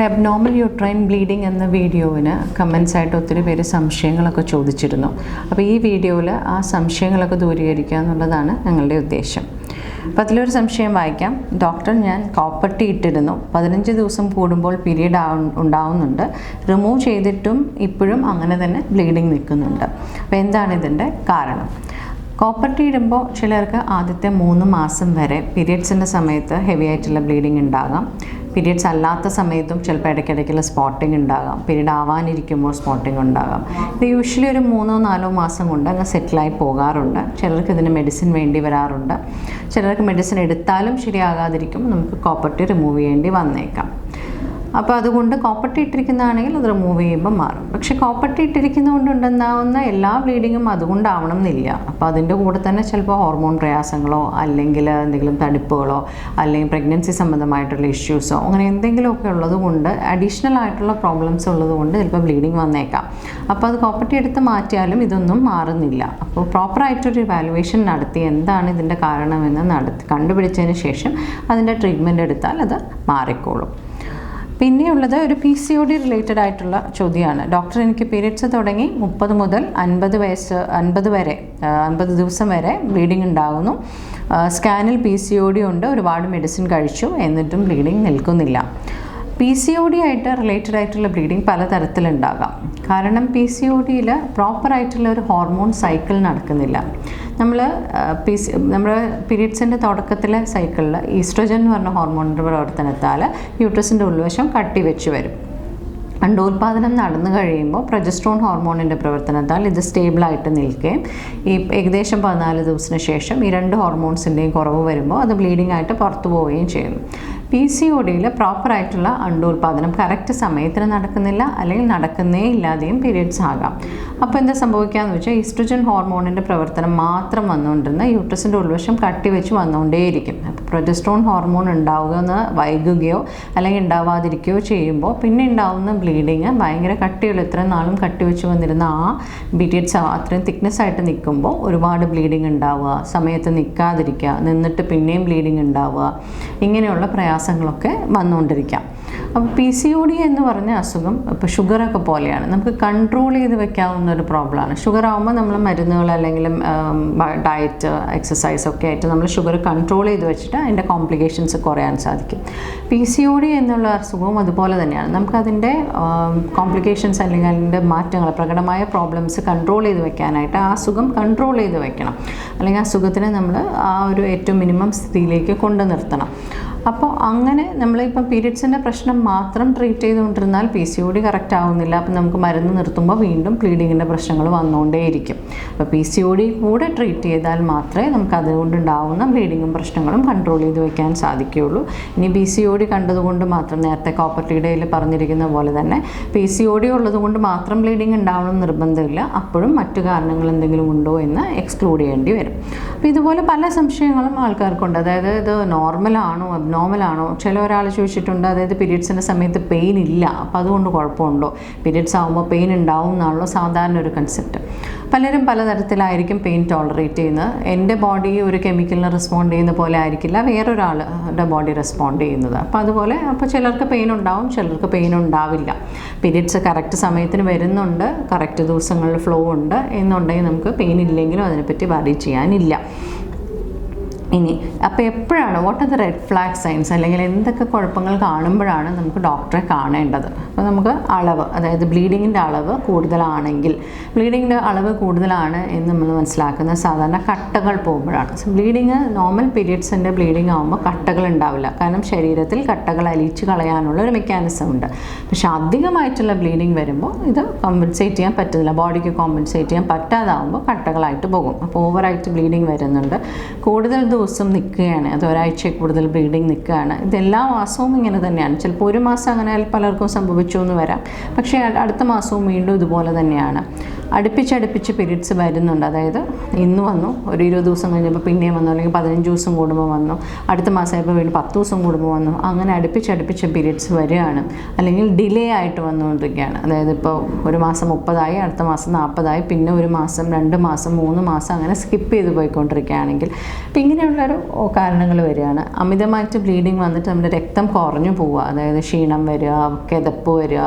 നമ്മുടെ abnormal uterine bleeding എന്ന വീഡിയോവിന് comments ആയിട്ട് ഒത്തിരി പേര് സംശയങ്ങളൊക്കെ ചോദിച്ചിരുന്നു. അപ്പോൾ ഈ വീഡിയോയിൽ ആ സംശയങ്ങളൊക്കെ ദൂരീകരിക്കുക എന്നുള്ളതാണ് ഞങ്ങളുടെ ഉദ്ദേശം. അപ്പോൾ അതിലൊരു സംശയം വായിക്കാം. ഡോക്ടർ ഞാൻ കോപ്പട്ടി ഇട്ടിരുന്നു. പതിനഞ്ച് ദിവസം കൂടുമ്പോൾ പീരീഡ് ഉണ്ടാവുന്നുണ്ട്. റിമൂവ് ചെയ്തിട്ടും ഇപ്പോഴും അങ്ങനെ തന്നെ ബ്ലീഡിങ് നിൽക്കുന്നുണ്ട്. അപ്പോൾ എന്താണ് ഇതിന്റെ കാരണം? കോപ്പർട്ടി ഇടുമ്പോൾ ചിലർക്ക് ആദ്യത്തെ മൂന്ന് മാസം വരെ പീരിയഡ്സിന്റെ സമയത്ത് ഹെവി ആയിട്ടുള്ള ബ്ലീഡിങ് ഉണ്ടാകാം. പീരിയഡ്സ് അല്ലാത്ത സമയത്തും ചിലപ്പോൾ ഇടയ്ക്കിടയ്ക്കുള്ള സ്പോട്ടിംഗ് ഉണ്ടാകാം. പീരീഡ് ആവാനിരിക്കുമ്പോൾ സ്പോട്ടിംഗ് ഉണ്ടാകാം. ഇത് യൂഷ്വലി ഒരു മൂന്നോ നാലോ മാസം കൊണ്ട് അങ്ങ് സെറ്റിലായി പോകാറുണ്ട്. ചിലർക്ക് ഇതിന് മെഡിസിൻ വേണ്ടി വരാറുണ്ട്. ചിലർക്ക് മെഡിസിൻ എടുത്താലും ശരിയാകാതിരിക്കും നമുക്ക് കോപ്പർട്ടി റിമൂവ് ചെയ്യേണ്ടി വന്നേക്കാം. അപ്പോൾ അതുകൊണ്ട് കോപ്പട്ടി ഇട്ടിരിക്കുന്നതാണെങ്കിൽ അത് റിമൂവ് ചെയ്യുമ്പോൾ മാറും. പക്ഷേ കോപ്പട്ടി ഇട്ടിരിക്കുന്നതുകൊണ്ട് ഉണ്ടെന്നാവുന്ന എല്ലാ ബ്ലീഡിങ്ങും അതുകൊണ്ടാവണം എന്നില്ല അപ്പോൾ അതിന്റെ കൂടെ തന്നെ ചിലപ്പോൾ ഹോർമോൺ പ്രയാസങ്ങളോ അല്ലെങ്കിൽ എന്തെങ്കിലും തടിപ്പുകളോ അല്ലെങ്കിൽ പ്രഗ്നൻസി സംബന്ധമായിട്ടുള്ള ഇഷ്യൂസോ അങ്ങനെ എന്തെങ്കിലുമൊക്കെ ഉള്ളത് കൊണ്ട് അഡീഷണൽ ആയിട്ടുള്ള പ്രോബ്ലംസ് ഉള്ളത് കൊണ്ട് ചിലപ്പോൾ ബ്ലീഡിങ് വന്നേക്കാം. അപ്പോൾ അത് കോപ്പട്ടി എടുത്ത് മാറ്റിയാലും ഇതൊന്നും മാറുന്നില്ല. അപ്പോൾ പ്രോപ്പറായിട്ടൊരു ഇവാലുവേഷൻ നടത്തി എന്താണ് ഇതിന്റെ കാരണമെന്ന് നടത്തി കണ്ടുപിടിച്ചതിന് ശേഷം അതിന്റെ ട്രീറ്റ്മെന്റ് എടുത്താൽ അത് മാറിക്കോളും. പിന്നെയുള്ളത് ഒരു P C O D related ആയിട്ടുള്ള ചോദ്യമാണ്. ഡോക്ടർ എനിക്ക് പീരിയഡ്സ് തുടങ്ങി മുപ്പത് മുതൽ അൻപത് വയസ്സ് അൻപത് വരെ അൻപത് ദിവസം വരെ ബ്ലീഡിംഗ് ഉണ്ടാകുന്നു. സ്കാനിൽ പി സി ഒ ഡി ഉണ്ട് ഒരുപാട് മെഡിസിൻ കഴിച്ചു എന്നിട്ടും ബ്ലീഡിംഗ് നിൽക്കുന്നില്ല. പി സി ഒ ഡി ആയിട്ട് റിലേറ്റഡ് ആയിട്ടുള്ള ബ്ലീഡിങ് പലതരത്തിലുണ്ടാകാം. കാരണം പി സി ഒ ഡിയിൽ പ്രോപ്പറായിട്ടുള്ള ഒരു ഹോർമോൺ സൈക്കിൾ നടക്കുന്നില്ല. നമ്മൾ പി നമ്മുടെ പീരീഡ്സിന്റെ തുടക്കത്തിലെ സൈക്കിളിൽ ഈസ്ട്രോജൻ എന്ന് പറഞ്ഞ ഹോർമോണിന്റെ പ്രവർത്തനത്താൽ യൂട്രസിന്റെ ഉൾവശം കട്ടി വെച്ച് വരും. അണ്ടോത്പാദനം നടന്നു കഴിയുമ്പോൾ പ്രൊജസ്ട്രോൺ ഹോർമോണിന്റെ പ്രവർത്തനത്താൽ ഇത് സ്റ്റേബിളായിട്ട് നിൽക്കുകയും ഈ ഏകദേശം പതിനാല് ദിവസത്തിന് ശേഷം ഈ രണ്ട് ഹോർമോൺസിന്റെയും കുറവ് വരുമ്പോൾ അത് ബ്ലീഡിംഗ് ആയിട്ട് പുറത്തു പോവുകയും ചെയ്യുന്നു. പി സി ഒ ഡിയിൽ പ്രോപ്പറായിട്ടുള്ള അണ്ടോൽപാദനം കറക്റ്റ് സമയത്തിന് നടക്കുന്നില്ല അല്ലെങ്കിൽ നടക്കുന്നേ ഇല്ലാതെയും പീരിയഡ്സ് ആകാം. അപ്പോൾ എന്താ സംഭവിക്കുകയെന്ന് വെച്ചാൽ ഈസ്ട്രജൻ ഹോർമോണിന്റെ പ്രവർത്തനം മാത്രം വന്നുകൊണ്ടിരുന്ന യൂട്രസിന്റെ ഉൾവശം കട്ടിവെച്ച് വന്നുകൊണ്ടേയിരിക്കും. അപ്പോൾ പ്രൊജസ്ട്രോൺ ഹോർമോൺ ഉണ്ടാവുക എന്ന് വൈകുകയോ അല്ലെങ്കിൽ ഉണ്ടാവാതിരിക്കുകയോ ചെയ്യുമ്പോൾ പിന്നെ ഉണ്ടാവുന്ന ബ്ലീഡിങ് ഭയങ്കര കട്ടിയുള്ള ഇത്രയും നാളും കട്ടിവെച്ച് വന്നിരുന്ന ആ പീരിയഡ്സ് അത്രയും തിക്നെസ് ആയിട്ട് നിൽക്കുമ്പോൾ ഒരുപാട് ബ്ലീഡിങ് ഉണ്ടാവുക സമയത്ത് നിൽക്കാതിരിക്കുക നിന്നിട്ട് പിന്നെയും ബ്ലീഡിങ് ഉണ്ടാവുക ഇങ്ങനെയുള്ള പ്രയാസങ്ങളൊക്കെ വന്നുകൊണ്ടിരിക്കാം. അപ്പോൾ പി സി ഒ ഡി എന്ന് പറഞ്ഞ അസുഖം ഇപ്പോൾ ഷുഗറൊക്കെ പോലെയാണ്. നമുക്ക് കൺട്രോൾ ചെയ്ത് വെക്കാവുന്ന ഒരു പ്രോബ്ലമാണ് ഷുഗർ ആകുമ്പോൾ നമ്മൾ മരുന്നുകൾ അല്ലെങ്കിൽ ഡയറ്റ് എക്സസൈസ് ഒക്കെ ആയിട്ട് നമ്മൾ ഷുഗർ കൺട്രോൾ ചെയ്ത് വെച്ചിട്ട് അതിന്റെ കോംപ്ലിക്കേഷൻസ് കുറയാൻ സാധിക്കും. പി സി ഒ ഡി എന്നുള്ള അസുഖവും അതുപോലെ തന്നെയാണ്. നമുക്കതിന്റെ കോംപ്ലിക്കേഷൻസ് അല്ലെങ്കിൽ അതിന്റെ മാറ്റങ്ങൾ പ്രകടമായ പ്രോബ്ലംസ് കൺട്രോൾ ചെയ്ത് വെക്കാനായിട്ട് ആ അസുഖം കൺട്രോൾ ചെയ്ത് വെക്കണം. അല്ലെങ്കിൽ അസുഖത്തിനെ നമ്മൾ ആ ഒരു ഏറ്റവും മിനിമം സ്ഥിതിയിലേക്ക് കൊണ്ടു നിർത്തണം. അപ്പോൾ അങ്ങനെ നമ്മളിപ്പോൾ പീരിയഡ്സിന്റെ പ്രശ്നം മാത്രം treat ചെയ്തുകൊണ്ടിരുന്നാൽ P C O D correct ആവുന്നില്ല. അപ്പം നമുക്ക് മരുന്ന് നിർത്തുമ്പോൾ വീണ്ടും ബ്ലീഡിങ്ങിന്റെ പ്രശ്നങ്ങൾ വന്നുകൊണ്ടേയിരിക്കും. അപ്പോൾ പി സി ഒ ഡി കൂടെ ട്രീറ്റ് ചെയ്താൽ മാത്രമേ നമുക്ക് അതുകൊണ്ടുണ്ടാവുന്ന ബ്ലീഡിങ്ങും പ്രശ്നങ്ങളും കൺട്രോൾ ചെയ്ത് വയ്ക്കാൻ സാധിക്കുകയുള്ളൂ. ഇനി പി സി ഒ ഡി കണ്ടതുകൊണ്ട് മാത്രം നേരത്തെ കോപ്പർട്ടിയുടെയിൽ പറഞ്ഞിരിക്കുന്ന പോലെ തന്നെ പി സി ഒ ഡി ഉള്ളതുകൊണ്ട് മാത്രം ബ്ലീഡിങ് ഉണ്ടാവണം നിർബന്ധമില്ല. അപ്പോഴും മറ്റു കാരണങ്ങൾ എന്തെങ്കിലും ഉണ്ടോ എന്ന് എക്സ്ക്ലൂഡ് ചെയ്യേണ്ടി വരും. അപ്പോൾ ഇതുപോലെ പല സംശയങ്ങളും ആൾക്കാർക്കുണ്ട്. അതായത് ഇത് നോർമലാണോ അബ്നോർമലാണോ ചില ഒരാൾ ചോദിച്ചിട്ടുണ്ട് അതായത് പീരീഡ്സിന്റെ സമയത്ത് പെയിൻ ഇല്ല അപ്പോൾ അതുകൊണ്ട് കുഴപ്പമുണ്ടോ? പീരീഡ്സ് ആകുമ്പോൾ പെയിൻ ഉണ്ടാവും എന്നാണല്ലോ സാധാരണ ഒരു കൺസെപ്റ്റ് പലരും പലതരത്തിലായിരിക്കും പെയിൻ ടോളറേറ്റ് ചെയ്യുന്നത്. എന്റെ ബോഡി ഒരു കെമിക്കലിന് റെസ്പോണ്ട് ചെയ്യുന്ന പോലെ ആയിരിക്കില്ല വേറൊരാളുടെ ബോഡി റെസ്പോണ്ട് ചെയ്യുന്നത്. അപ്പോൾ അതുപോലെ അപ്പോൾ ചിലർക്ക് പെയിൻ ഉണ്ടാവും ചിലർക്ക് പെയിൻ ഉണ്ടാവില്ല. പീരീഡ്സ് കറക്റ്റ് സമയത്തിന് വരുന്നുണ്ട് കറക്റ്റ് ദിവസങ്ങളിൽ ഫ്ലോ ഉണ്ട് എന്നുണ്ടെങ്കിൽ നമുക്ക് പെയിൻ ഇല്ലെങ്കിലും അതിനെപ്പറ്റി വറി ചെയ്യാനില്ല. ഇനി അപ്പോൾ എപ്പോഴാണ് what are the red flag signs അല്ലെങ്കിൽ എന്തൊക്കെ കുഴപ്പങ്ങൾ കാണുമ്പോഴാണ് നമുക്ക് ഡോക്ടറെ കാണേണ്ടത്? അപ്പോൾ നമുക്ക് അളവ് അതായത് ബ്ലീഡിങ്ങിന്റെ അളവ് കൂടുതലാണെങ്കിൽ ബ്ലീഡിങ്ങിന്റെ അളവ് കൂടുതലാണ് എന്ന് നമ്മൾ മനസ്സിലാക്കുന്നത് സാധാരണ കട്ടകൾ പോകുമ്പോഴാണ്. ബ്ലീഡിങ് നോർമൽ പീരിയഡ്സിന്റെ ബ്ലീഡിങ് ആകുമ്പോൾ കട്ടകൾ ഉണ്ടാവില്ല. കാരണം ശരീരത്തിൽ കട്ടകൾ അലിച്ച് കളയാനുള്ള ഒരു മെക്കാനിസം ഉണ്ട്. പക്ഷെ അധികമായിട്ടുള്ള ബ്ലീഡിങ് വരുമ്പോൾ ഇത് കോമ്പൻസേറ്റ് ചെയ്യാൻ പറ്റുന്നില്ല. ബോഡിക്ക് കോമ്പൻസേറ്റ് ചെയ്യാൻ പറ്റാതാവുമ്പോൾ കട്ടകളായിട്ട് പോകും. അപ്പോൾ ഓവറായിട്ട് ബ്ലീഡിങ് വരുന്നുണ്ട്. കൂടുതൽ ദിവസം നിൽക്കുകയാണ്. അത് ഒരാഴ്ച കൂടുതൽ ബ്ലീഡിങ് നിൽക്കുകയാണ്. ഇതെല്ലാ മാസവും ഇങ്ങനെ തന്നെയാണ്. ചിലപ്പോൾ ഒരു മാസം അങ്ങനെ പലർക്കും സംഭവിച്ചു എന്ന് വരാം. പക്ഷേ അടുത്ത മാസവും വീണ്ടും ഇതുപോലെ തന്നെയാണ്. അടുപ്പിച്ചടുപ്പിച്ച് പീരീഡ്സ് വരുന്നുണ്ട്. അതായത് ഇന്ന് വന്നു ഒരു ഇരുപത് ദിവസം കഴിഞ്ഞപ്പോൾ പിന്നെയും വന്നു അല്ലെങ്കിൽ പതിനഞ്ച് ദിവസം കൂടുമ്പോൾ വന്നു അടുത്ത മാസം ആയപ്പോൾ വീണ്ടും പത്ത് ദിവസം കൂടുമ്പോൾ വന്നു അങ്ങനെ അടുപ്പിച്ചടുപ്പിച്ച് പീരീഡ്സ് വരികയാണ്. അല്ലെങ്കിൽ ഡിലേ ആയിട്ട് വന്നുകൊണ്ടിരിക്കുകയാണ്. അതായത് ഇപ്പോൾ ഒരു മാസം മുപ്പതായി അടുത്ത മാസം നാൽപ്പതായി പിന്നെ ഒരു മാസം രണ്ട് മാസം മൂന്ന് മാസം അങ്ങനെ സ്കിപ്പ് ചെയ്ത് പോയിക്കൊണ്ടിരിക്കുകയാണെങ്കിൽ അപ്പം ഇങ്ങനെയുള്ള ഇങ്ങനെയുള്ളൊരു കാരണങ്ങൾ വരികയാണ്. അമിതമായിട്ട് ബ്ലീഡിങ് വന്നിട്ട് നമ്മുടെ രക്തം കുറഞ്ഞു പോവുക. അതായത് ക്ഷീണം വരിക കിതപ്പ് വരിക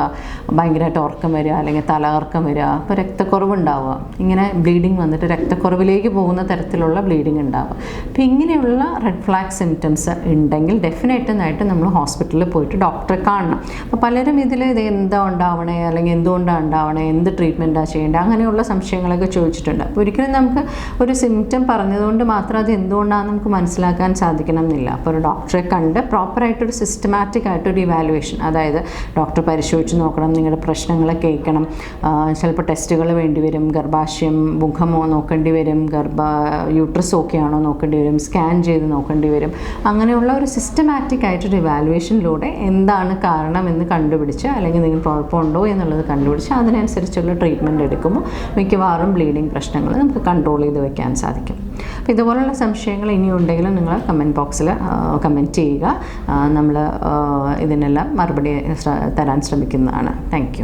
ഭയങ്കരമായിട്ട് ഉറക്കം വരിക അല്ലെങ്കിൽ തലകർക്കം വരിക. അപ്പോൾ രക്തക്കുറവ് ഉണ്ടാവുക ഇങ്ങനെ ബ്ലീഡിങ് വന്നിട്ട് രക്തക്കുറവിലേക്ക് പോകുന്ന തരത്തിലുള്ള ബ്ലീഡിങ് ഉണ്ടാവുക. അപ്പോൾ ഇങ്ങനെയുള്ള റെഡ് ഫ്ലാഗ് സിംറ്റംസ് ഉണ്ടെങ്കിൽ ഡെഫിനറ്റായിട്ട് നമ്മൾ ഹോസ്പിറ്റലിൽ പോയിട്ട് ഡോക്ടറെ കാണണം. അപ്പോൾ പലരും ഇതിൽ ഇത് എന്താ ഉണ്ടാവണേ അല്ലെങ്കിൽ എന്തുകൊണ്ടാണ് ഉണ്ടാവണേ എന്ത് ട്രീറ്റ്മെന്റാണ് ചെയ്യേണ്ടത് അങ്ങനെയുള്ള സംശയങ്ങളൊക്കെ ചോദിച്ചിട്ടുണ്ട്. അപ്പോൾ ഒരിക്കലും നമുക്ക് ഒരു സിംറ്റം പറഞ്ഞതുകൊണ്ട് മാത്രം അത് എന്തുകൊണ്ടാണെന്ന് നമുക്ക് മനസ്സിലാക്കാൻ സാധിക്കണം എന്നില്ല അപ്പോൾ ഒരു ഡോക്ടറെ കണ്ട് പ്രോപ്പറായിട്ടൊരു സിസ്റ്റമാറ്റിക് ആയിട്ടൊരു ഇവാലുവേഷൻ അതായത് ഡോക്ടർ പരിശോധിച്ച് നോക്കണം നിങ്ങളുടെ പ്രശ്നങ്ങൾ കേൾക്കണം ചിലപ്പോൾ ടെസ്റ്റുകൾ വേണ്ടി വരും ഗർഭാശയം മുഖമോ നോക്കേണ്ടി വരും ഗർഭ യൂട്രസ് ഓക്കെ ആണോ നോക്കേണ്ടി വരും സ്കാൻ ചെയ്ത് നോക്കേണ്ടി വരും. അങ്ങനെയുള്ള ഒരു സിസ്റ്റമാറ്റിക് ആയിട്ടൊരു ഇവാലുവേഷനിലൂടെ എന്താണ് കാരണം എന്ന് കണ്ടുപിടിച്ച് അല്ലെങ്കിൽ നിങ്ങൾ കുഴപ്പമുണ്ടോ എന്നുള്ളത് കണ്ടുപിടിച്ച് അതിനനുസരിച്ചുള്ള ട്രീറ്റ്മെന്റ് എടുക്കുമ്പോൾ മിക്കവാറും ബ്ലീഡിങ് പ്രശ്നങ്ങൾ നമുക്ക് കൺട്രോൾ ചെയ്ത് വെക്കാൻ സാധിക്കും. അപ്പോൾ ഇതുപോലുള്ള സംശയങ്ങൾ ഇനിയുണ്ടെങ്കിലും നിങ്ങൾ കമന്റ് ബോക്സിൽ കമന്റ് ചെയ്യുക. നമ്മൾ ഇതിനെല്ലാം മറുപടി തരാൻ ശ്രമിക്കുന്നതാണ്. താങ്ക്